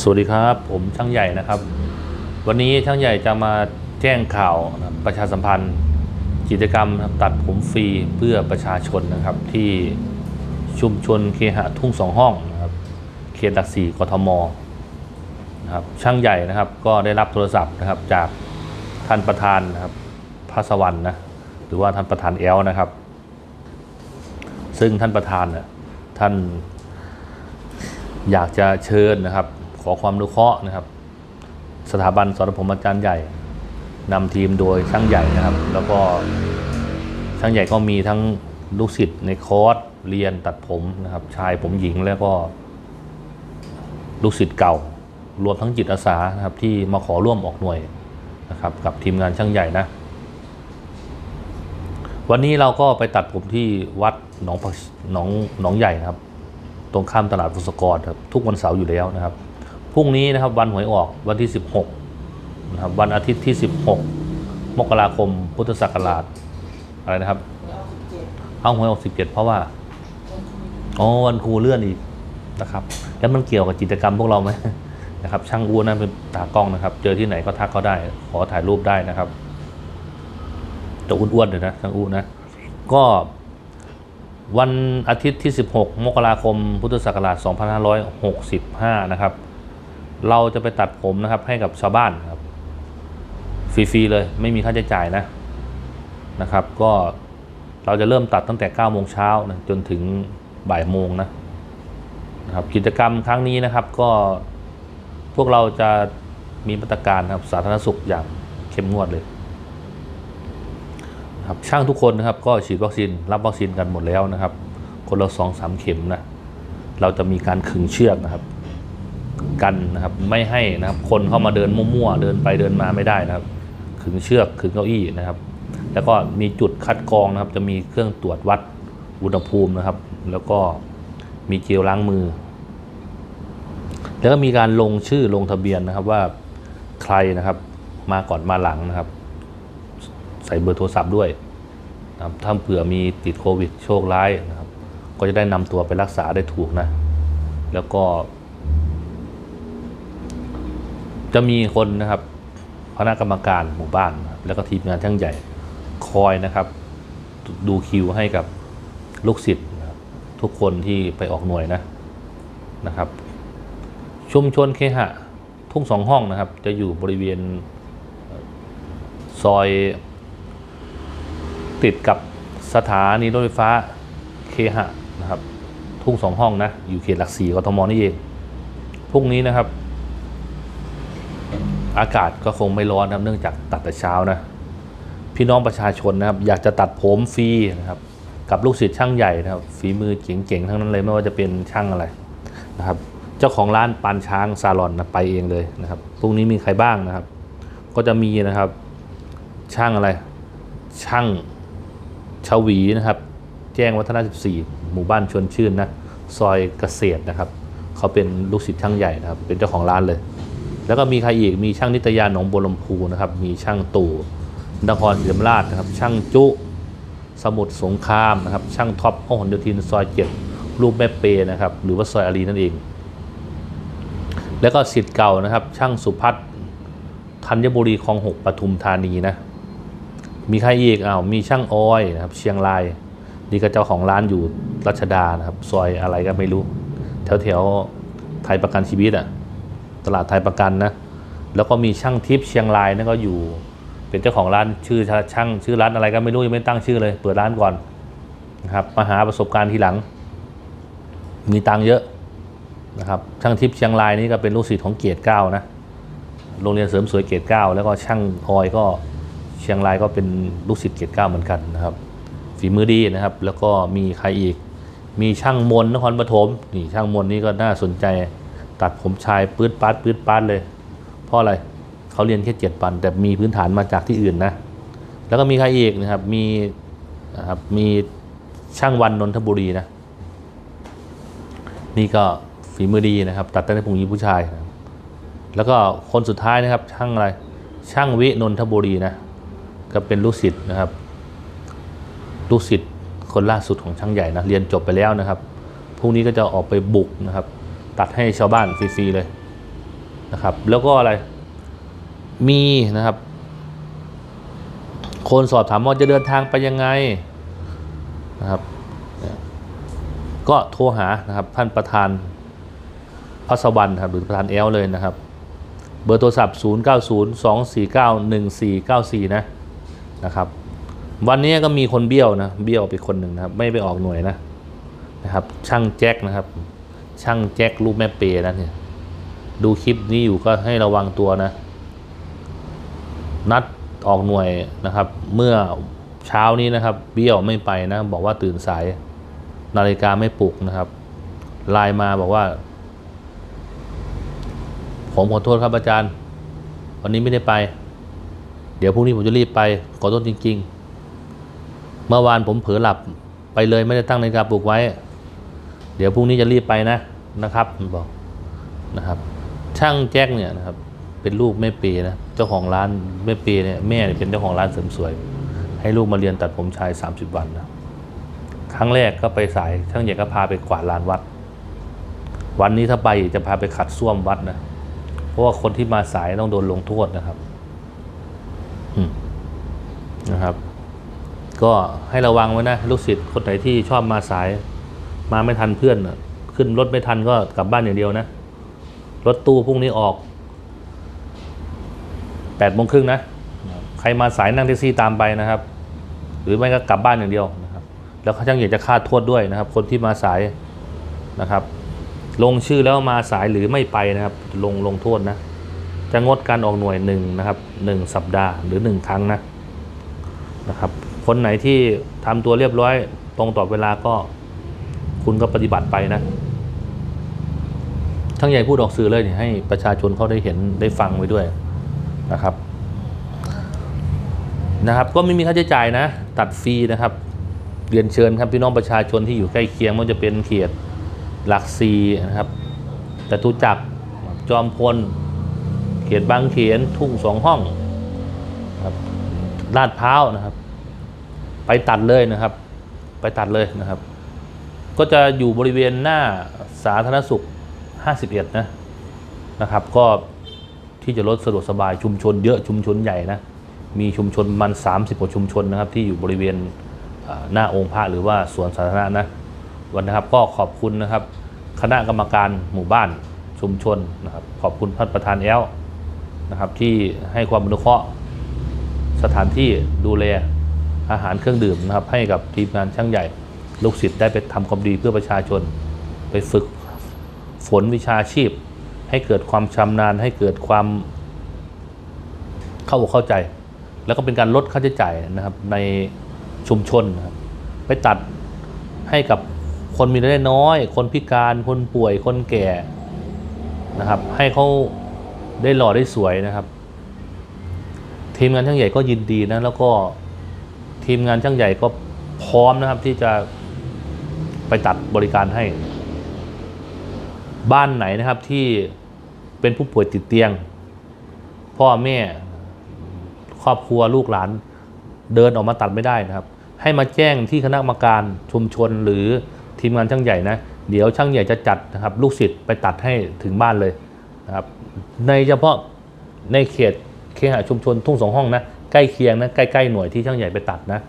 สวัสดีครับ ผมช่างใหญ่นะครับ วันนี้ช่างใหญ่จะมาแจ้งข่าวนะประชาสัมพันธ์ กิจกรรมตัดผมฟรีเพื่อประชาชนนะครับ ที่ชุมชนเคหะทุ่งสองห้องนะครับเขตหลักสี่กทมนะครับช่างใหญ่นะครับก็ได้รับโทรศัพท์นะครับจากท่านประธานนะครับพระสวรรค์นะหรือว่าท่านประธานแอลนะครับ ซึ่งท่านประธานน่ะท่านอยากจะเชิญนะครับ ขอความรู้เคราะห์นะครับ สถาบันสอนผมอาจารย์ใหญ่นำทีมโดยช่างใหญ่นะครับ แล้วก็ช่างใหญ่ก็มีทั้งลูกศิษย์ในคอร์สเรียนตัดผมนะครับ ชายผมหญิงแล้วก็ลูกศิษย์เก่า รวมทั้งจิตอาสานะครับ ที่มาขอร่วมออกหน่วยนะครับ กับทีมงานช่างใหญ่นะ วันนี้เราก็ไปตัดผมที่วัดหนองหนองหนองใหญ่นะครับ ตรงข้ามตลาดฟุสกรครับทุกวันเสาร์อยู่แล้วนะครับ รุ่งนี้นะครับวันหวยออกวันที่ 16นะครับวันอาทิตย์ที่ 16 มกราคมพุทธศักราชอะไรนะครับเอาหวยออก 17 เพราะว่าอ๋อวันครูเลื่อนอีกนะครับ แล้วมันเกี่ยวกับกิจกรรมพวกเราไหมนะครับ ช่างอ้วนนั่นเป็นตากล้องนะครับ เจอที่ไหนก็ทักเขาได้ ขอถ่ายรูปได้นะครับจะอ้วนๆเลยนะช่างอ้วนนะ ก็วันอาทิตย์ที่ 16 มกราคม พุทธศักราช 2565 นะครับ เราจะไปตัดผมนะครับ ให้กับชาวบ้านครับฟรีๆเลยไม่มีค่าใช้จ่ายนะนะครับ ก็เราจะเริ่มตัดตั้งแต่9โมงเช้านะจนถึงบ่ายโมงนะนะครับกิจกรรมครั้งนี้นะครับก็พวกเราจะมีมาตรการครับสาธารณสุขอย่างเข้มงวดเลยครับช่างทุกคนนะครับก็ฉีดวัคซีนรับวัคซีนกันหมดแล้วนะครับ คนละสองสามเข็มนะเราจะมีการขึงเชือกนะครับ กันนะครับไม่ให้นะครับคนเข้ามาเดินมั่วๆเดินไปเดินมาไม่ได้นะครับ ขึงเชือกขึงเก้าอี้นะครับ แล้วก็มีจุดคัดกรองนะครับ จะมีเครื่องตรวจวัดอุณหภูมินะครับ แล้วก็มีเจลล้างมือ แล้วก็มีการลงชื่อลงทะเบียนนะครับว่าใครนะครับมาก่อนมาหลังนะครับ ใส่เบอร์โทรศัพท์ด้วยนะครับถ้าเผื่อมีติดโควิดโชคร้ายนะครับ ก็จะได้นำตัวไปรักษาได้ถูกนะ แล้วก็ จะมีคนนะครับคณะกรรมการหมู่บ้านแล้วก็ทีมงานช่างใหญ่คอยนะครับ ดูคิวให้กับลูกศิษย์ทุกคนที่ไปออกหน่วยนะนะครับ ชุมชนเคหะ ทุ่งสองห้องนะครับ จะอยู่บริเวณซอยติดกับสถานีรถไฟฟ้าเคหะนะครับ ทุ่งสองห้องนะ อยู่เขตหลักสี่กทมนี่เองพรุ่งนี้นะครับ อากาศก็คงไม่ร้อนนะครับเนื่องจากตัดแต่เช้านะ พี่น้องประชาชนนะครับ อยากจะตัดผมฟรีนะครับ กับลูกศิษย์ช่างใหญ่นะครับ ฝีมือเจ๋งๆทั้งนั้นเลยไม่ว่าจะเป็นช่างอะไรนะครับ เจ้าของร้านปานช้างซาลอนนะไปเองเลยนะครับพรุ่งนี้มีใครบ้างนะครับ ก็จะมีนะครับ ช่างอะไร ช่างชาวีนะครับ แจ้งวัฒนา14 หมู่บ้านชวนชื่นนะซอยเกษตรนะครับ เขาเป็นลูกศิษย์ช่างใหญ่นะครับ เป็นเจ้าของร้านเลย แล้วก็มีใครอีกมีช่างนิตยาหนองบัวลำพูนะครับ มีช่างตู่นครศรีธรรมราชนะครับ ช่างจุสมุทรสงครามนะครับ ช่างท็อปพหลโยธินซอยเจ็ดรูปแม่เปนะครับ หรือว่าซอยอารีนั่นเอง แล้วก็สิทธิ์เก่านะครับ ช่างสุพัฒน์ธัญบุรีคลองหกปทุมธานีนะ มีใครอีกอ้าวมีช่างอ้อยนะครับ เชียงรายนี่ก็เจ้าของร้านอยู่รัชดานะครับ ซอยอะไรก็ไม่รู้ แถวแถวไทยประกันชีวิตอะ ตลาดไทยประกันนะ แล้วก็มีช่างทิพย์เชียงรายนั่นก็อยู่ เป็นเจ้าของร้านชื่อช่างชื่อร้านอะไรก็ไม่รู้ยังไม่ตั้งชื่อเลย เปิดร้านก่อนนะครับมาหาประสบการณ์ทีหลัง มีตังเยอะนะครับช่างทิพย์เชียงรายนี่ก็เป็นลูกศิษย์ของเกียรติเก้านะโรงเรียนเสริมสวยเกียรดเก้าแล้วก็ช่างออยก็เชียงรายก็เป็นลูกศิษย์เกียรดเก้าเหมือนกันนะครับฝีมือดีนะครับ แล้วก็มีใครอีก มีช่างมนนครปฐมนี่ช่างมนนี่ก็น่าสนใจ ตัดผมชายปื๊ดปาดปื๊ดปาดเลย เพราะอะไรเขาเรียนแค่เจ็ดปัน แต่มีพื้นฐานมาจากที่อื่นนะ แล้วก็มีใครอีกนะครับ มีนะครับมีช่างวันนนทบุรีนะ นี่ก็ฝีมือดีนะครับ ตัดแต่ผู้หญิงผู้ชายนะแล้วก็คนสุดท้ายนะครับ ช่างอะไร ช่างวินนทบุรีนะ ก็เป็นลูกศิษย์นะครับ ลูกศิษย์คนล่าสุดของช่างใหญ่นะ เรียนจบไปแล้วนะครับพรุ่งนี้ก็จะออกไปบุกนะครับ ตัดให้ชาวบ้านฟรีๆเลยนะครับ แล้วก็อะไรมีนะครับ คนสอบถามว่าจะเดินทางไปยังไงนะครับ ก็โทรหานะครับท่านประธานพัสวรรณครับหรือประธานแอลเลยนะครับ เบอร์โทรศัพท์ 0 9 0 2 4 9 1 4 9 4 นะนะครับ วันนี้ก็มีคนเบี้ยวนะ เบี้ยวไปคนหนึ่งนะครับ ไม่ไปออกหน่วยนะนะครับ ช่างแจ็คนะครับ ช่างแจ็ครูปแม่เปย์นะเนี่ยดูคลิปนี้อยู่ก็ให้ระวังตัวนะ นัดออกหน่วยนะครับ เมื่อเช้านี้นะครับ เบี้ยวไม่ไปนะ บอกว่าตื่นสาย นาฬิกาไม่ปลุกนะครับไลน์มาบอกว่า ผมขอโทษครับอาจารย์ วันนี้ไม่ได้ไป เดี๋ยวพรุ่งนี้ผมจะรีบไป ขอโทษจริง ๆ เมื่อวานผมเผลอหลับไปเลยไม่ได้ตั้งนาฬิกาปลุกไว้ เดี๋ยวพรุ่งนี้จะรีบไปนะนะครับมันบอกนะครับ ช่างแจ็คเนี่ยนะครับ เป็นลูกแม่เปย์นะเจ้าของร้านแม่เปย์เนี่ยแม่เนี่ยเป็นเจ้าของร้านเสริมสวย ให้ลูกมาเรียนตัดผมชาย 30 วันนะครั้งแรกก็ไปสายช่างใหญ่ก็พาไปกวาดลานวัด วันนี้ถ้าไปจะพาไปขัดส้วมวัดนะเพราะว่าคนที่มาสายต้องโดนลงโทษนะครับนะครับ ก็ให้ระวังไว้นะ ลูกศิษย์คนไหนที่ชอบมาสาย มาไม่ทันเพื่อนขึ้นรถไม่ทันก็กลับบ้านอย่างเดียวนะ รถตู้พรุ่งนี้ออกแปดโมงครึ่งนะ ใครมาสายนั่งแท็กซี่ตามไปนะครับ หรือไม่ก็กลับบ้านอย่างเดียวนะครับ แล้วเขาช่างอยากจะคาดโทษด้วยนะครับ คนที่มาสายนะครับ ลงชื่อแล้วมาสายหรือไม่ไปนะครับ ลงลงโทษนะ จะงดการออกหน่วยหนึ่งนะครับหนึ่งสัปดาห์หรือหนึ่งครั้งนะนะครับ คนไหนที่ทำตัวเรียบร้อยตรงต่อเวลาก็ คุณก็ปฏิบัติไปนะช่างใหญ่พูดออกสื่อเลยเนี่ยให้ประชาชนเขาได้เห็นได้ฟังไว้ด้วยนะครับ นะครับ ก็ไม่มีค่าใช้จ่ายนะ ตัดฟรีนะครับ เรียนเชิญครับพี่น้องประชาชนที่อยู่ใกล้เคียงไมันจะเป็นเขตหลักซีนะครับแต่ตุจักจอมพล เขตบางเขนทุ่งสองห้องครับลาดพร้าวนะครับ ไปตัดเลยนะครับ ไปตัดเลยนะครับ ก็จะอยู่บริเวณหน้าสาธารณสุข 51 นะนะครับ ก็ที่จะรถสะดวกสบายชุมชนเยอะชุมชนใหญ่นะมีชุมชนมัน 30กว่าชุมชนนะครับที่อยู่บริเวณหน้าองค์พระหรือว่าสวนสาธารณะนะวันนะครับก็ขอบคุณนะครับ คณะกรรมการหมู่บ้านชุมชนนะครับขอบคุณท่านประธานแอลนะครับที่ให้ความอนุเคราะห์สถานที่ดูแลอาหารเครื่องดื่มนะครับให้กับทีมงานช่างใหญ่ ลูกศิษย์ได้ไปทำความดีเพื่อประชาชน ไปฝึกฝนวิชาชีพ ให้เกิดความชำนาญ ให้เกิดความเข้าอกเข้าใจ แล้วก็เป็นการลดค่าใช้จ่ายนะครับในชุมชนนะครับไปตัดให้กับคนมีรายได้น้อย คนพิการคนป่วยคนแก่นะครับ ให้เขาได้หล่อได้สวยนะครับ ทีมงานช่างใหญ่ก็ยินดีนะแล้วก็ทีมงานช่างใหญ่ก็พร้อมนะครับที่จะ ไปตัดบริการให้ บ้านไหนนะครับที่เป็นผู้ป่วยติดเตียง พ่อแม่ ครอบครัวลูกหลาน เดินออกมาตัดไม่ได้นะครับ ให้มาแจ้งที่คณะกรรมการชุมชนหรือทีมงานช่างใหญ่นะ เดี๋ยวช่างใหญ่จะจัดนะครับ ลูกศิษย์ไปตัดให้ถึงบ้านเลยนะครับ ในเฉพาะในเขตเคหะชุมชนทุ่งสองห้องนะใกล้เคียงนะใกล้ๆหน่วยที่ช่างใหญ่ไปตัดนะ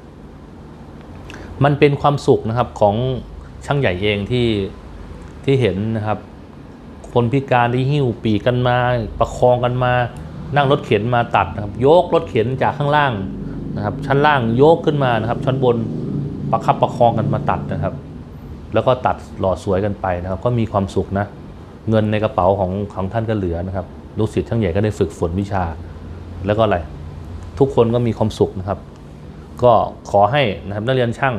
มันเป็นความสุขนะครับของ ช่างใหญ่เองที่ที่เห็นนะครับ คนพิการที่หิ้วปีกกันมา ประคองกันมา นั่งรถเข็นมาตัดนะครับ ยกรถเข็นจากข้างล่างนะครับ ชั้นล่างยกขึ้นมานะครับ ชั้นบนประคับประคองกันมาตัดนะครับ แล้วก็ตัดหล่อสวยกันไปนะครับ ก็มีความสุขนะ เงินในกระเป๋าของของท่านก็เหลือนะครับลูกศิษย์ช่างใหญ่ก็ได้ฝึกฝนวิชา แล้วก็อะไร ทุกคนก็มีความสุขนะครับ ก็ขอให้นะครับนักเรียนช่าง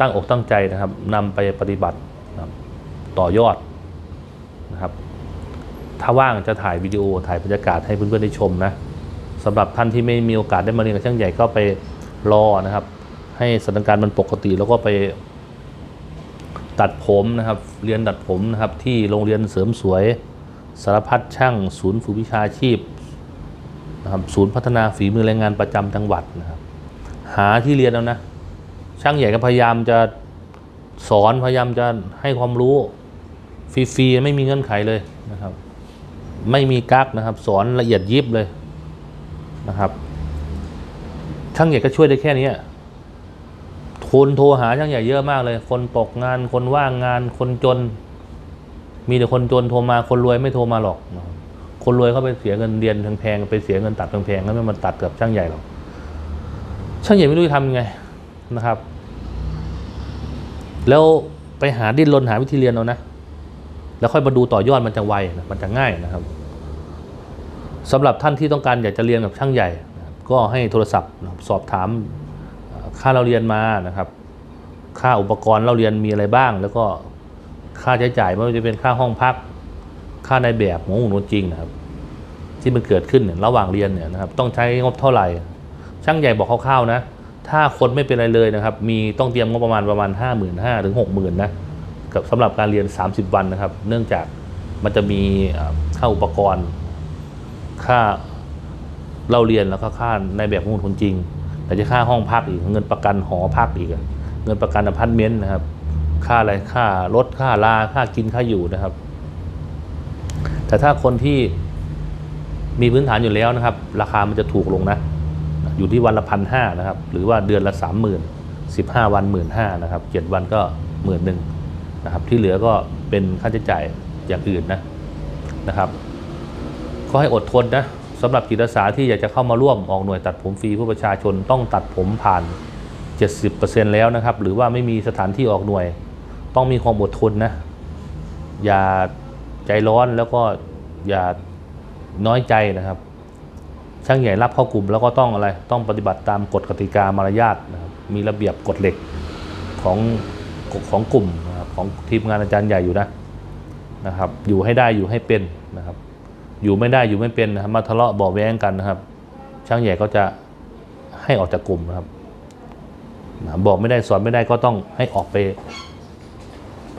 ตั้งอกตั้งใจนะครับนำไปปฏิบัติต่อยอดนะครับ ถ้าว่างจะถ่ายวิดีโอถ่ายบรรยากาศให้เพื่อนๆได้ชมนะสำหรับท่านที่ไม่มีโอกาสได้มาเรียนกับช่างใหญ่ก็ไปรอนะครับ ให้สถานการณ์มันปกติแล้วก็ไปตัดผมนะครับ เรียนตัดผมนะครับที่โรงเรียนเสริมสวยสารพัดช่างศูนย์ฝึกวิชาชีพนะครับศูนย์พัฒนาฝีมือแรงงานประจำจังหวัดนะครับ หาที่เรียนแล้วนะ ช่างใหญ่ก็พยายามจะสอนพยายามจะให้ความรู้ฟรีๆไม่มีเงื่อนไขเลยนะครับ ไม่มีกักนะครับ สอนละเอียดยิบเลยนะครับ ช่างใหญ่ก็ช่วยได้แค่นี้คนโทรหาช่างใหญ่เยอะมากเลย คนตกงานคนว่างงานคนจน มีแต่คนจนโทรมาคนรวยไม่โทรมาหรอกครับคนรวยเขาไปเสียเงินเรียนแพงๆไปเสียเงินตัดแพงๆแล้วไม่มาตัดกับช่างใหญ่หรอกช่างใหญ่ไม่รู้จะทำยังไง นะครับ แล้วไปหาดิ้นรนหาวิธีเรียนเอานะ แล้วค่อยมาดูต่อยอดมันจะไวนะมันจะง่ายนะครับสำหรับท่านที่ต้องการอยากจะเรียนกับช่างใหญ่ ก็ให้โทรศัพท์สอบถามค่าเราเรียนมานะครับ ค่าอุปกรณ์เราเรียนมีอะไรบ้าง แล้วก็ค่าใช้จ่ายไม่ว่าจะเป็นค่าห้องพัก ค่าในแบบของหนูจริงนะครับ ที่มันเกิดขึ้นเนี่ยระหว่างเรียนเนี่ยนะครับ ต้องใช้งบเท่าไหร่ ช่างใหญ่บอกคร่าวๆนะ ถ้าคนไม่เป็นอะไรเลยนะครับ มีต้องเตรียมงบประมาณประมาณ 5 5 0 0 0ถึง60,000นะกับสำหรับการเรียน 30 วันนะครับ เนื่องจากมันจะมีค่าอุปกรณ์ ค่าเราเรียนแล้วก็ค่าในแบบของคนจริงแต่จะค่าห้องพักอีกเงินประกันหอพักอีกเงินประกันอพาร์ตเมนต์นะครับ ค่าอะไรค่ารถค่าลาค่ากินค่าอยู่นะครับ แต่ถ้าคนที่มีพื้นฐานอยู่แล้วนะครับ ราคามันจะถูกลงนะ อยู่ที่วันละพันห้านะครับ หรือว่าเดือนละสามหมื่นสิบห้าวันหมื่นห้านะครับเจ็ดวันก็หมื่นหนึ่งนะครับที่เหลือก็เป็นค่าใช้จ่ายอย่างอื่นนะนะครับก็ให้อดทนนะสำหรับจิตอาสาที่อยากจะเข้ามาร่วมออกหน่วยตัดผมฟรีเพื่อประชาชนต้องตัดผมผ่าน 70%แล้วนะครับ หรือว่าไม่มีสถานที่ออกหน่วย ต้องมีความอดทนนะอย่าใจร้อนแล้วก็อย่าน้อยใจนะครับ ช่างใหญ่รับเข้ากลุ่มแล้วก็ต้องอะไรต้องปฏิบัติตามกฎกติกามารยาทนะครับมีระเบียบกฎเหล็กของของกลุ่มนะครับของทีมงานอาจารย์ใหญ่อยู่นะนะครับ อยู่ให้ได้อยู่ให้เป็นนะครับ อยู่ไม่ได้อยู่ไม่เป็นนะครับมาทะเลาะบาะแว้งกันนะครับ ช่างใหญ่ก็จะให้ออกจากกลุ่มนะครับบอกไม่ได้สอนไม่ได้ก็ต้องให้ออกไป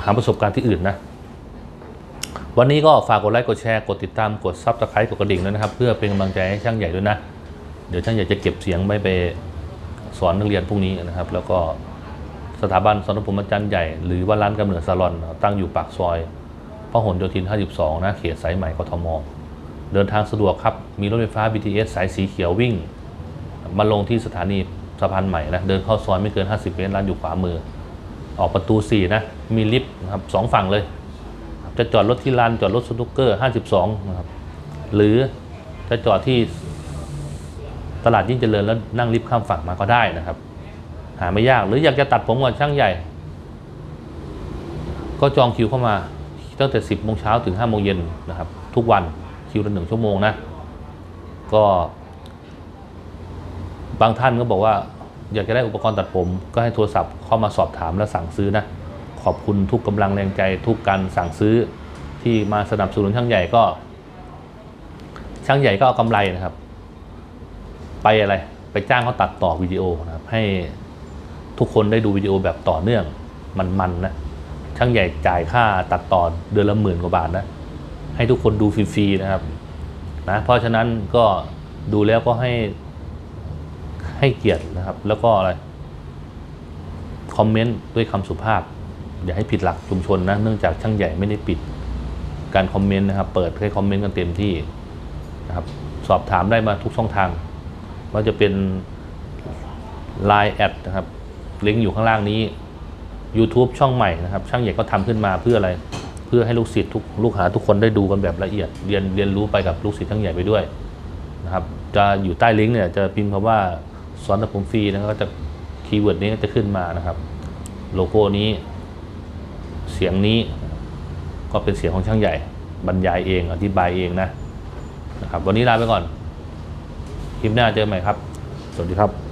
หาประสบการณ์ที่อื่นนะ วันนี้ก็ฝากกดไลค์กดแชร์กดติดตามกดซับสไครต์กดกระดิ่งด้วยนะครับ เพื่อเป็นกำลังใจให้ช่างใหญ่ด้วยนะ เดี๋ยวช่างใหญ่จะเก็บเสียงไม่ไปสอนนักเรียนพวกนี้นะครับ แล้วก็สถาบันสอนผมอาจารย์ใหญ่หรือว่าร้านกำเนิดซาลอน ตั้งอยู่ปากซอยพหลโยธิน 52 นะเขตสายใหม่กทม เดินทางสะดวกครับ มีรถไฟฟ้า BTS สายสีเขียววิ่ง มาลงที่สถานีสะพานใหม่นะ เดินเข้าซอยไม่เกิน 50 เมตร ร้านอยู่ขวามือ ออกประตู 4 นะ มีลิฟต์นะครับสองฝั่งเลย จะจอดรถที่ลานจอดรถสนุกเกอร์52นะครับหรือจะจอดที่ตลาดยิ่งเจริญแล้วนั่งลิฟต์ข้ามฝั่งมาก็ได้นะครับ หาไม่ยากหรืออยากจะตัดผมก่อนช่างใหญ่ ก็จองคิวเข้ามาตั้งแต่ 10โมงเช้าถึง5โมงเย็นนะครับ ทุกวันคิวละหนึ่งชั่วโมงนะ ก็ บางท่านก็บอกว่า อยากจะได้อุปกรณ์ตัดผม ก็ให้โทรศัพท์เข้ามาสอบถามและสั่งซื้อนะ ขอบคุณทุกกำลังแรงใจทุกการสั่งซื้อที่มาสนับสนุนช่างใหญ่ก็ ช่างใหญ่ก็เอากำไรนะครับ ไปอะไรไปจ้างเขาตัดต่อวิดีโอนะครับ ให้ทุกคนได้ดูวิดีโอแบบต่อเนื่องมันๆนนะช่างใหญ่จ่ายค่าตัดต่อเดือนละหมื่นกว่าบาทนะให้ทุกคนดูฟรีๆนะครับนะเพราะฉะนั้นก็ดูแล้วก็ให้ให้เกียรตินะครับ แล้วก็อะไร คอมเมนต์ด้วยคำสุภาพ อย่าให้ผิดหลักชุมชนนะเนื่องจากช่างใหญ่ไม่ได้ปิดการคอมเมนต์นะครับ เปิดให้คอมเมนต์กันเต็มที่นะครับ สอบถามได้มาทุกช่องทาง ว่าจะเป็น Line แอดนะครับลิงก์อยู่ข้างล่างนี้ YouTube ช่องใหม่นะครับ ช่างใหญ่ก็ทำขึ้นมาเพื่ออะไร เพื่อให้ลูกศิษย์ทุกลูกหาทุกคนได้ดูกันแบบละเอียด เรียนเรียนรู้ไปกับลูกศิษย์ช่างใหญ่ไปด้วยนะครับจะอยู่ใต้ลิงก์เนี่ยจะพิมพ์คำว่าสอนตัดผมฟรีนะก็จะคีย์เวิร์ดนี้ก็จะขึ้นมานะครับ โลโก้นี้ เสียงนี้ก็เป็นเสียงของช่างใหญ่ บรรยายเองอธิบายเองนะนะครับ วันนี้ลาไปก่อนคลิปหน้าเจอกันใหม่ครับ สวัสดีครับ